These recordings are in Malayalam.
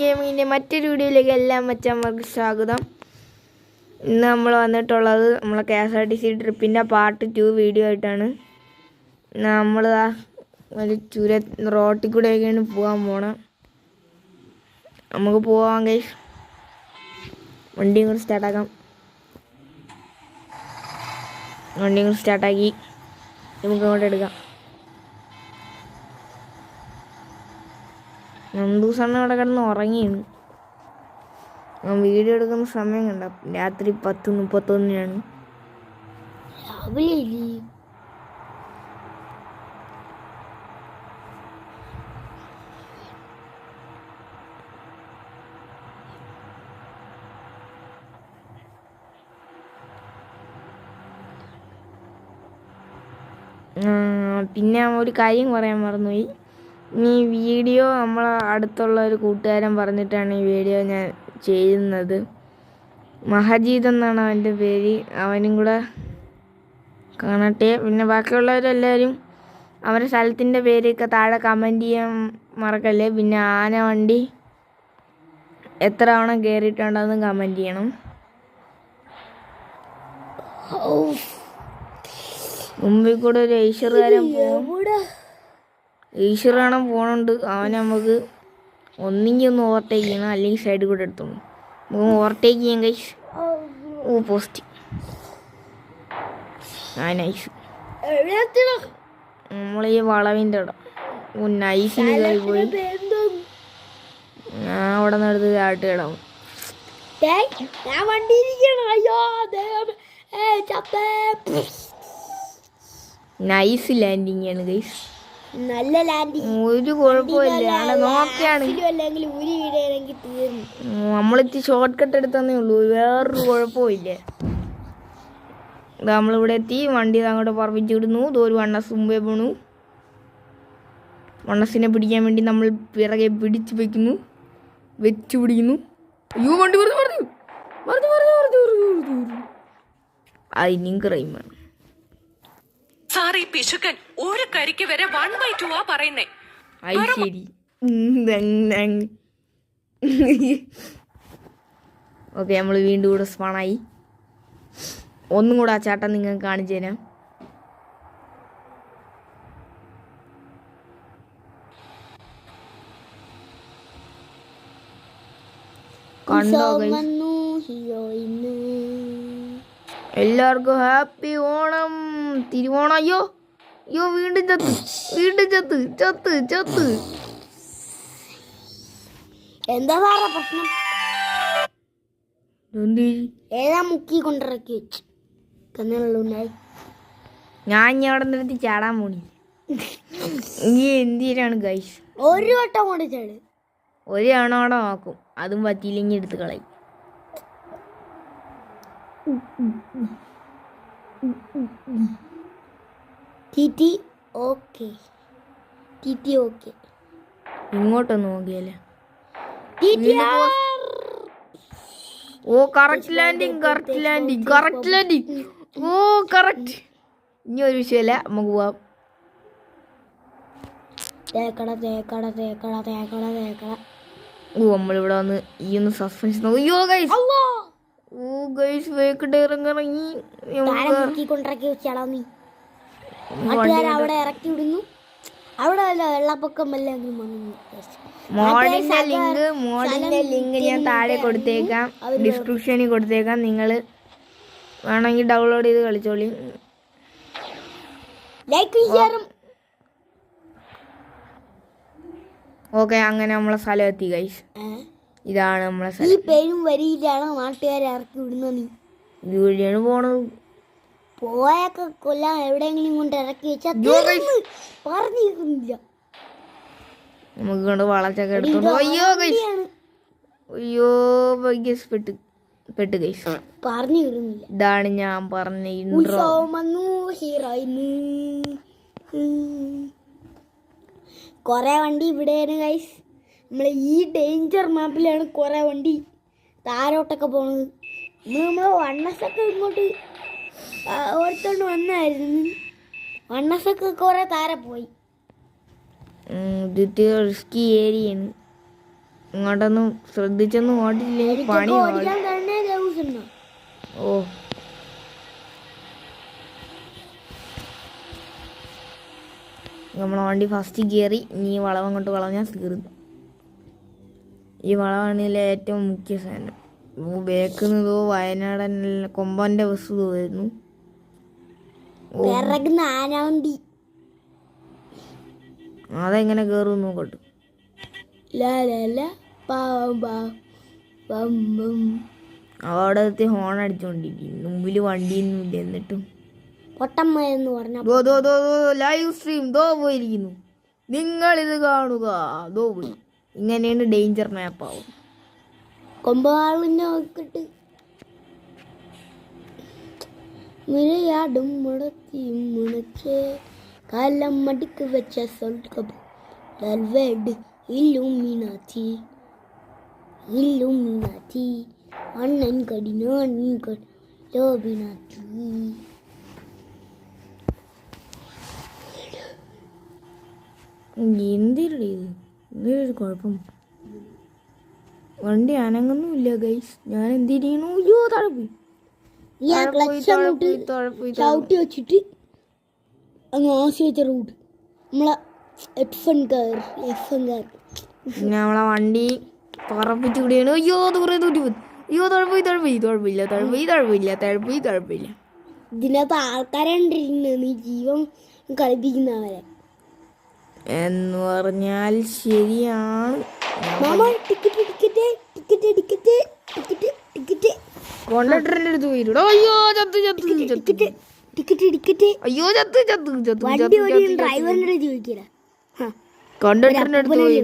ഗെയിമിങ്ങിന്റെ മറ്റൊരു വീഡിയോയിലേക്ക് എല്ലാ മച്ചന്മാർക്ക് സ്വാഗതം. ഇന്ന് നമ്മൾ വന്നിട്ടുള്ളത് നമ്മളെ K S R T C ട്രിപ്പിന്റെ part two video ആയിട്ടാണ്. നമ്മൾ ഒരു ചുര റോട്ടിൽ കൂടെയൊക്കെയാണ് പോകാൻ പോണം. നമുക്ക് പോവാം കൈ വണ്ടിയും കൂടി സ്റ്റാർട്ടാക്കാം വണ്ടിയും കൂടി സ്റ്റാർട്ടാക്കി നമുക്ക് അങ്ങോട്ട് എടുക്കാം. നന്ദൂസാണ് അവിടെ കിടന്ന് ഉറങ്ങിയാണ്. ഞാൻ വീഡിയോ എടുക്കുന്ന സമയം കണ്ട. രാത്രി പത്ത് മുപ്പത്തൊന്നിനാണ്. പിന്നെ ഒരു കാര്യം പറയാൻ മറന്നുപോയി. ഈ വീഡിയോ നമ്മളെ അടുത്തുള്ള ഒരു കൂട്ടുകാരൻ പറഞ്ഞിട്ടാണ് ഈ വീഡിയോ ഞാൻ ചെയ്യുന്നത്. മഹജീദ് എന്നാണ് അവന്റെ പേര്. അവനും കൂടെ കാണട്ടെ. പിന്നെ ബാക്കിയുള്ളവരെല്ലാവരും അവരുടെ സ്ഥലത്തിന്റെ പേരൊക്കെ താഴെ കമന്റ് ചെയ്യാൻ മറക്കല്ലേ? പിന്നെ ആന വണ്ടി എത്ര തവണ കയറിയിട്ടുണ്ടെന്ന് കമന്റ് ചെയ്യണം. മുമ്പിൽ കൂടെ ഒരു ഐശ്വര്യകാരൻ പോകും എവിടെ ഈശ്വറാണ് പോണുണ്ട്. അവൻ നമുക്ക് ഒന്നെങ്കിൽ ഒന്ന് ഓവർടേക്ക് ചെയ്യണം. അല്ലെങ്കിൽ സൈഡിൽ കൂടെ എടുത്തോളൂ. നമുക്ക് ഓവർടേക്ക് ചെയ്യാൻ കഴിച്ച് ഓ പോസ്റ്റ് ആ നൈസ് നമ്മളീ വളവിന്റെ ഇടം. ഓ നൈസിന് കയറി പോയി. ഞാൻ അവിടെ നിന്ന് എടുത്ത് ചാട്ട് ഞാൻ വണ്ടി അയ്യോ ചത്തേ. നൈസ് ലാൻഡിങ് ആണ് ഗൈസ് നല്ല ലാൻഡി ഒരു കുഴപ്പമില്ല. അല്ലെങ്കിൽ തീർന്നു. നമ്മളിത്തി ഷോർട്ട് കട്ട് എടുത്തന്നേ ഉള്ളൂ. വേറൊരു കുഴപ്പമില്ല. നമ്മളിവിടെ എത്തി. വണ്ടി അങ്ങോട്ട് പറപ്പിച്ചു വിടുന്നു. ഇതോ ഒരു വണ്ണസ് മുമ്പേ പോണു. വണ്ണസിനെ പിടിക്കാൻ വേണ്ടി നമ്മൾ പിറകെ പിടിച്ചു വെക്കുന്നു. വെച്ചു പിടിക്കുന്നു. അയ്യോ വണ്ടി പറഞ്ഞു പറഞ്ഞു പറഞ്ഞു പറഞ്ഞു പറഞ്ഞു പറഞ്ഞു പറഞ്ഞു അതിനും ക്രൈമാണ് സാറി പിശുക്കൻ ഒരു കരിക്ക് വരെ വൺ ബൈ ടു ആ പറയുന്നേ. അത് ശരി. ഓക്കെ നമ്മൾ വീണ്ടും കൂടെ സ്പാണായി ഒന്നും കൂടെ ആ ചേട്ടൻ നിങ്ങൾക്ക് കാണിച്ചു തരാം. എല്ലാവർക്കും ഹാപ്പി ഓണം. തിരുവോണം. അയ്യോ അയ്യോ വീണ്ടും ചത്ത് വീണ്ടും ചത്ത് ചത്ത് ചത്ത്. എന്താ സാറേ പ്രശ്നം? ഏതാ മുക്കി കൊണ്ടിറക്കി വെച്ച്? തന്നെയുള്ളുണ്ടായി ഞാൻ ഇനി അവിടെ നിർത്തി ചാടാൻ പോണി. ഇനി എന്തിനാണ് ഗൈസ് ഒരു വട്ടം കൊണ്ട് ചേട്. ഒരു എണ്ണോടെ നോക്കും. അതും പറ്റിയില്ലെങ്കിൽ എടുത്ത് കളയും. ടി ഓക്കെ ടി ഓക്കെ ഇങ്ങോട്ടൊന്ന് നോക്കിയല്ലേ? ടി ഓ correct landing correct landing correct landing ഓ കറക്റ്റ് ഇനി ഒരു വിഷയമല്ല നമുക്ക് പോവാം. തേക്കട തേക്കട തേക്കട തേക്കട തേക്കട. ഓ നമ്മളിവിടെ വന്ന് ഈ ഒന്ന് നോക്കും. അയ്യോ ഗൈസ് ഓ ഗൈസ് വേക്കിട്ട് ഇറങ്ങിറങ്ങി താരം മുക്കി കൊണ്ടിറക്കി വെച്ചാടാ നീ നാട്ടുകാർ അവിടെ ഇറക്കി വിടുന്നു. അവിടെ വല്ല വെള്ളപ്പൊക്കം വല്ല മോഡിന്റെ ലിങ്ക് മോഡിന്റെ ലിങ്ക് ഞാൻ താഴെ കൊടുത്തേക്കാം. ഡിസ്ക്രിപ്ഷനിൽ കൊടുത്തേക്കാം. നിങ്ങൾ വേണമെങ്കിൽ ഡൗൺലോഡ് ചെയ്ത് കളിച്ചോളി. ലൈക്ക് ഷെയറും ഓക്കെ അങ്ങനെ നമ്മളെ സ്ഥലം എത്തി ഗൈസ് ഇതാണ് നമ്മളെ സ്ഥലം. ഈ പേരും വരിയിലാണ് നാട്ടുകാരെ ഇറക്കി വിടുന്നത്. വഴിയാണ് പോണത്. പോയൊക്കെ കൊല്ലാൻ എവിടെയെങ്കിലും കൊണ്ട് ഇറക്കി വെച്ചാൽ പറഞ്ഞിരിക്കുന്നില്ല. നമുക്ക് കൊണ്ട് വളച്ചൊക്കെ എടുത്തോണ്ട് അയ്യോ അയ്യോ ഗൈസ് പെട്ട് പെട്ട് ഗൈസ്. പറഞ്ഞു വിടുന്നില്ല ഇതാണ് ഞാൻ പറഞ്ഞ ഇൻട്രോ കുറെ വണ്ടി ഇവിടെയാണ് ഗൈസ്. നമ്മൾ ഈ ഡേഞ്ചർ മാപ്പിലാണ് കുറെ വണ്ടി. താരോട്ടൊക്കെ പോണത്. നമ്മൾ നമ്മൾ വണ്ണസൊക്കെ ഇങ്ങോട്ട് ആ, ഓടിത്തോണ്ട് വന്നായിരുന്നു. വണ്ണസൊക്കെ കുറെ താരെ പോയി. ഇത് റിസ്കി ഏരിയാണ് ഇങ്ങോട്ടൊന്നും ശ്രദ്ധിച്ചൊന്നും ഓടില്ലേ? പണി ഓ. നമ്മളെ വണ്ടി ഫസ്റ്റ് കയറി ഇനി വളവ് അങ്ങോട്ട് വളഞ്ഞാൽ തീർന്നു ഈ വളവാണിതിലെ ഏറ്റവും മുഖ്യ സാധനം. ബേക്കുന്നതോ വയനാടൻ കൊമ്പന്റെ ബസ് വരുന്നു പിറകുന്ന ആനാവണ്ടി അതെങ്ങനെ കയറും നോക്കട്ടു. അവിടെ എത്തി ഹോൺ അടിച്ചോണ്ടിരിക്കും മുമ്പിൽ വണ്ടിയൊന്നും ഇല്ല എന്നിട്ടും. പൊട്ടമ്മ എന്ന് പറഞ്ഞ ദോ ദോ ദോ ലൈവ് സ്ട്രീം ദോ പോയിരിക്കുന്നു. നിങ്ങളിത് കാണുക. ദോ പോയി. ഇങ്ങനെയാണ് ഡേഞ്ചർ മാപ്പാവും കൊമ്പാളിനെ നോക്കിട്ട് விளையாடும் முடத்தியும் முனச்சே காலம் மடிக்கு வச்ச சொல்கபு இல்லுமினாச்சி இல்லுமினாச்சி அண்ணன் கடினா நீ லோபினாச்சி എന്തില്ലേ ഇത് എന്തൊരു കുഴപ്പം വണ്ടി അനങ്ങുന്നുമില്ല ഗൈസ് ഞാൻ എന്തിരിക്കണു അയ്യോ തഴപ്പി ഈ ആ ക്ലച്ച് അങ്ങോട്ട്. ചവിട്ടി വെച്ചിട്ട് അങ്ങ് ആശ്രയിച്ച റൂട്ട്. നമ്മളെ F N car F N car പിന്നെ നമ്മളെ വണ്ടി പറപ്പിച്ച് കൂടിയാണ്. അയ്യോ ദൂരെ തൂറ്റി പോയി. അയ്യോ തഴപ്പോയി തഴപ്പോയി തഴപ്പില്ല തഴപ്പോയി തഴപ്പില്ല തഴപ്പോയി തഴപ്പില്ല ഇതിനകത്ത് ആൾക്കാരെ കണ്ടിരിക്കുന്നത് നീ ജീവൻ കളിപ്പിക്കുന്നവരെ എന്ന് പറഞ്ഞാൽ ശരിയാണ്. Mama ticket ticket ticket ticket ticket കോണ്ടക്ടറിന്റെ അടുത്ത് പോയിട്ടോ അയ്യോ ചത്ത് ചത്ത് ചത്ത് ടിക്കറ്റ് ടിക്കറ്റ് അയ്യോ ചത്ത് ചത്ത് ചത്ത് ഡ്രൈവറിന്റെ ചോദിക്കില്ല. കോണ്ടക്ടറിന്റെ അടുത്ത് പോയി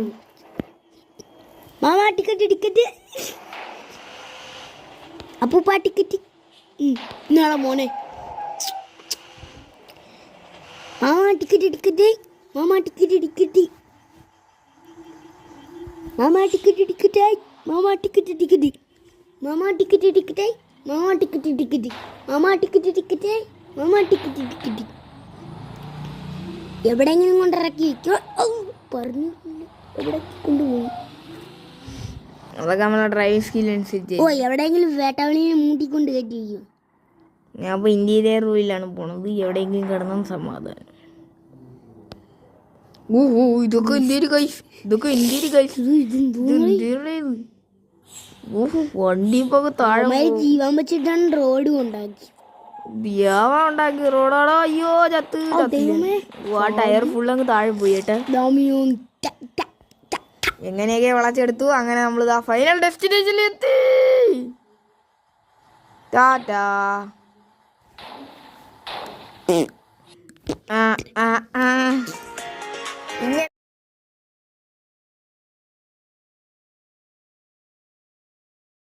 മാമാ ടിക്കറ്റ് ടിക്കറ്റ്. അപ്പൂപ്പ ടിക്കറ്റ്. ഇന്നാളെ മോനെ. മാമാ ടിക്കറ്റ് ടിക്കറ്റ്. മാമാ ടിക്കറ്റ് ടിക്കറ്റ്. മാമാ ടിക്കറ്റ് ടിക്കറ്റ്. മാമാ ടിക്കറ്റ് ടിക്കറ്റ്. മാമ ടിക്കറ്റ് ടിക്കറ്റ്. മാമാ ടിക്കറ്റ് ടിക്കറ്റ്. മാമാ ടിക്കറ്റ് ടിക്കറ്റ്. മാമാ ടിക്കറ്റ് ടിക്കറ്റ്. എവിടെയെങ്കിലും കൊണ്ടിറക്കി പറഞ്ഞു. എവിടെ കൊണ്ടുപോകും അതൊക്കെ നമ്മളെ ഡ്രൈവിംഗ് സ്കിൽ അനുസരിച്ച്. ഓ എവിടെയെങ്കിലും വേട്ടവളിനെ മൂട്ടിക്കൊണ്ട് കയറ്റിയിരിക്കും ഞാൻ ഇപ്പൊ ഇന്റീരിയർ റൂമിലാണ് പോണത്. എവിടെയെങ്കിലും കിടന്നും സമാധാനം. ഓ ഓ ഇതൊക്കെ എന്തേരി കൈസ് ഇതൊക്കെ ഇന്ത്യയിൽ കൈസ് ഓഹോ വണ്ടി ഇപ്പൊ താഴെ ജീവൻ വെച്ചിട്ടാണ് റോഡ് ഉണ്ടാക്കി ദ്യാവ ഉണ്ടാക്കി റോഡോടോ അയ്യോ ചത്ത്. ആ ടയർ ഫുൾ അങ്ങ് താഴെ പോയി ഏട്ടാ ഡോമിയോ ട, ട, ട. എങ്ങനെയൊക്കെ വളച്ചെടുത്തു അങ്ങനെ നമ്മൾ ഇതാ ഫൈനൽ ഡെസ്റ്റിനേഷനിൽ എത്തി. ടാറ്റാ. ആ ആ ആ.